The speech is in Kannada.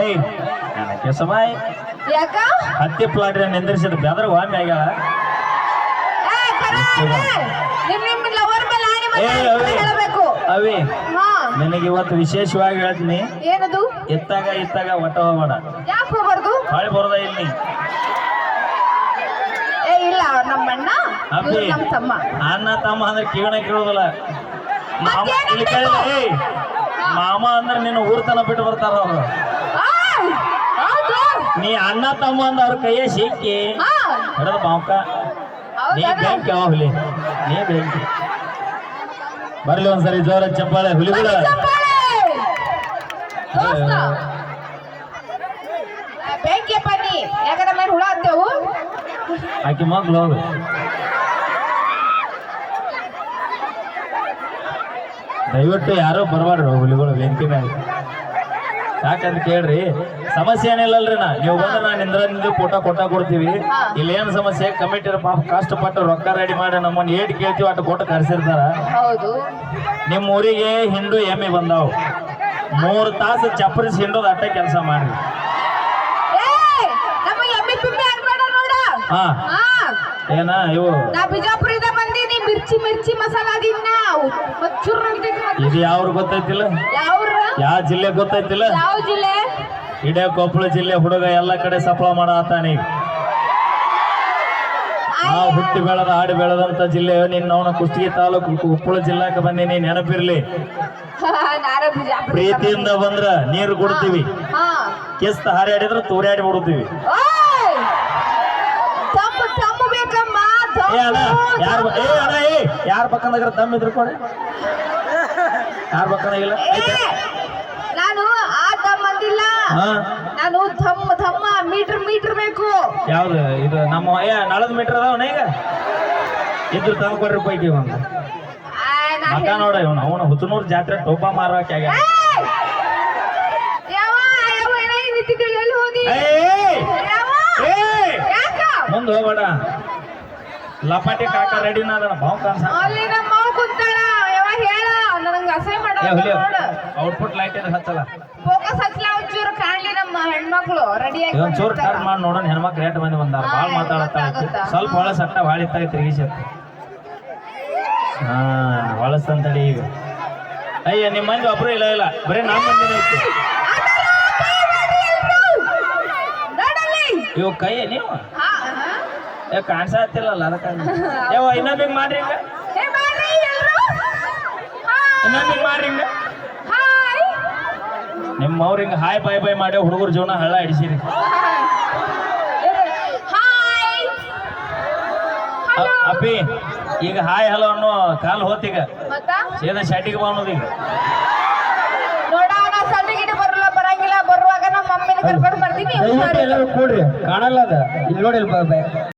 ಏಯ್ ನನಗೆ ಸಮಾಯ್ ಯಾಕ? ಹತ್ತಿ ಪ್ಲಾಟ್ ನಿಂದ್ರಿಸಿದ ಬೆದ್ರ ವಾಮಿ ಆಗ್ಯಾಳ. ಅವಿ ಹಾ. ನಿನಗೆ ಇವತ್ತು ವಿಶೇಷವಾಗಿ ಹೇಳ್ತೀನಿ. ಏನದು? ಎತ್ತಾಗ ಇತ್ತಾಗ ಒಟ್ಟ ಹೋಗೋಣ ಯಾಕೆ ಹೋಗ್ಬಾರ್ದು? ಹೊಳೆ ಬರೋದ ಇಲ್ಲಿ. ಏ ಇಲ್ಲ ನಮ್ಮ ಅಣ್ಣ ಅಪ್ಪಿ ನಮ್ಮ ತಮ್ಮ. ಅಣ್ಣ ತಮ್ಮ ಅಂದ್ರೆ ಕಿವಣ ಕೇಳೋದಿಲ್ಲ. ಮಾಮ ಇಲ್ಲಿ ಮಾಮ ಅಂದ್ರೆ ನಿನ್ನ ಊರ್ತನ ಬಿಟ್ಟು ಬರ್ತಾರ ಅವ್ರು. ನೀ ಅಣ್ಣ ತಮ್ಮ ಅಂದ ಅವ್ರ ಕೈಯ ಸಿಕ್ಕಿ. ಹಿಡದ ಬಾಂಕ ನೀ ಬೆಂಕಿ ಅವ ಹುಲಿ. ನೀ ಬೆಂಕಿ. ಬರ್ಲಿ ಒಂದ್ಸರಿ ಜೋರ ಚಪ್ಪಾಳೆ ಹುಲಿಗಳ ಬೆಂಕಿ ಬನ್ನಿ. ಯಾಕಂದ್ರೆ ಮೇಲೆ ಹುಳ ಹತ್ತೇವು. ಆಕಿ ಮಗ್ಳು ಹೋಗು. ದಯವಿಟ್ಟು ಯಾರೋ ಬರಬಾರ್ದು ಹುಲಿಗಳು ಬೆಂಕಿ ಮ್ಯಾಗ. ಯಾಕಂತ ಕೇಳ್ರಿ? ಸಮಸ್ಯೆ ಏನಿಲ್ಲಲ್ರಿ ನಾ. ನೀವು ಬಂದ್ರೆ ನಾನು ಇಂದ್ರ ನಿಂದ ಫೋಟೋ ಕೊಟ್ಟ ಕೊಡ್ತೀವಿ. ಇಲ್ಲಿ ಏನ್ ಸಮಸ್ಯೆ ಕಮಿಟಿ ಪಾಪ ಕಷ್ಟಪಟ್ಟು ರೊಕ್ಕ ರೆಡಿ ಮಾಡಿ ನಮ್ಮನ್ನ ಏಟ್ ಕೇಳ್ತೀವಿ ಅಟ್ಟು ಕೊಟ್ಟು ಕರೆಸಿರ್ತಾರ. ಹೌದು. ನಿಮ್ಮ ಊರಿಗೆ ಹಿಂಡು ಎಮ್ಮೆ ಬಂದಾವ್. ಮೂರು ತಾಸು ಚಪ್ಪರಿಸಿ ಹಿಂಡೋದು ಅಟ್ಟೆ ಕೆಲಸ ಮಾಡ್ರಿ. ಹಾ. ಏನ ಇವು? ನಾ ಬಿಜಾಪುರದ ಬಂದೀನಿ ಮಿರ್ಚಿ ಮಿರ್ಚಿ ಮಸಾಲ ದಿನ ಇದು ಯಾವ್ರು ಗೊತ್ತೈತಿಲ್ಲ? ಯಾವ ಜಿಲ್ಲೆ ಗೊತ್ತೈತಿಲ್ಲ? ಯಾವ ಜಿಲ್ಲೆ? ಇಡೇ ಕೊಪ್ಪಳ ಜಿಲ್ಲೆ ಹುಡುಗ ಎಲ್ಲ ಕಡೆ ಸಫಲ ಮಾಡತ್ತಾನೆ ಆ ನಾವು ಹುಟ್ಟಿ ಬೆಳೆದ ಆಡಿ ಬೆಳೆದಂತ ಜಿಲ್ಲೆ ನಿನ್ನ ಅವನ ಕುಷ್ಟಗಿ ತಾಲೂಕು ಕೊಪ್ಪಳ ಜಿಲ್ಲಾಕ್ಕೆ ಬಂದೀನಿ ನೆನಪಿರ್ಲಿ. ಪ್ರೀತಿಯಿಂದ ಬಂದ್ರ ನೀರು ಕೊಡ್ತೀವಿ. ಕೆಸ್ತ ಹಾರಿ ಆಡಿದ್ರೆ ತೂರಾಡಿ ಬಿಡುತ್ತೀವಿ. ಯಾರ ಯಾರ ಪಕ್ಕದಾಗ ತಮ್ಮ ಇದ್ರು ಕೊಡಿ. ಯಾರ ಪಕ್ಕದಾಗಿಲ್ಲ ಏ, ನಾನು ಆ ದಮ್ ಅಂದಿಲ್ಲ ಹಾ ನಾನು ಧಮ್ಮ ಧಮ್ಮ ಮೀಟರ್ ಮೀಟರ್ ಬೇಕು. ಯಾವ್ದು ಇದು ನಮ್ಮ ಅಯ್ಯ ನಳದ ಮೀಟರ್ ಅದಾವಣ ಈಗ? ಇದ್ರ ತಂದು ಕೊಡ್ರಿ ಪೈಕಿ ಮಗ ಹೇಳ್- ನೋಡ ಇವನು ಅವನು ಹುತ್ತನೂರ್ ಜಾತ್ರೆ ಟೋಪ ಮಾರೋಕೆ ಆಗ್ಯ ಮುಂದ್ ಹೋಗ್ಬೇಡ. ಲಪಾಟಿ ಕಾಕ ರೆಡಿನ ಅದನ್ನ ಬಾವು ಕಾನ್ಸ ಅಲ್ಲಿ ನಮ್ಮ ಮಾವ ಕುಂತಾಳ. ಯಾವ ಹೇಳ ನನಗೆ ಅಸಹ್ಯ ಮಾಡೋ ಔಟ್ಪುಟ್ ಲೈಟ್ ಏನು ಹಚ್ಚಲ್ಲ. ಫೋಕಸ್ ಹಚ್ಚಲ ಹೆಣ್ಮಕ್ಳು ರೆಡಿ ಆಗಿ ಇದೊಂದ್ ಚೂರು ಕಟ್ ಮಾಡಿ ನೋಡೋಣ ಹೆಣ್ಮಕ್ಳು ರೇಟ್ ಮಂದಿ ಬಂದಾರ. ಬಾಳ ಭಾಳ ಮಾತಾಡತ್ತಾಳ ಗೊತ್ತಾಗುತ್ತಾ? ಸ್ವಲ್ಪ ಒಳ ಸಟ್ಟ ಭಾಳ ಇತ್ತಾಗ ತಿರುಗಿಸ ಹಾ ಹೊಳಸ್ತಂತಡಿ ಈಗ. ಅಯ್ಯ ನಿಮ್ಮ ಮಂದಿ ಒಬ್ರು ಇಲ್ಲ ಇಲ್ಲ. ಬರೀ ನಮ್ಮ ಮಂದಿ ಐತಿ. ನೋಡಲ್ಲಿ ಇವ್ ಕೈ ನೀವು? ಹಾ ಹಾ. ಏ ಕಾಣಿಸತ್ತಿಲ್ಲಲ್ಲ ಅದಕ್ಕೆ ಯಾವ ಇನ್ನೊಂದು ಹಿಂಗ್ ಮಾಡ್ರಿ ಹಿಂಗ. ಹೇ ಮಾಡ್ರಿ ಎಲ್ರು ಇನ್ನೊಂದು ಹಿಂಗ್ ಮಾಡ್ರಿ ಹಿಂಗ. ನಿಮ್ಮ ಅವ್ರ ಹಿಂಗ ಹಾಯ್ ಬಾಯ್ ಬಾಯ್ ಮಾಡಿ ಹುಡುಗರ ಜೀವನ ಹಳ್ಳ ಹಿಡಿಸಿರಿ. ಅಪ್ಪಿ ಈಗ ಹಾಯ್ ಹಲೋ ಅನ್ನೋ ಕಾಲ್ ಹೋತೀಗ ಸೇದ ಶಟಿಗೆ ಅನ್ನೋದು ಈಗ. ಬರುವಾಗ ನಮ್ಮ ಮಮ್ಮಿನ ಕರ್ಕೊಂಡು ಬರ್ತೀನಿ ಕೂಡ್ರಿ ಕಾಣಲ್ಲ ಅದ. ಇಲ್ಲಿ ನೋಡಿ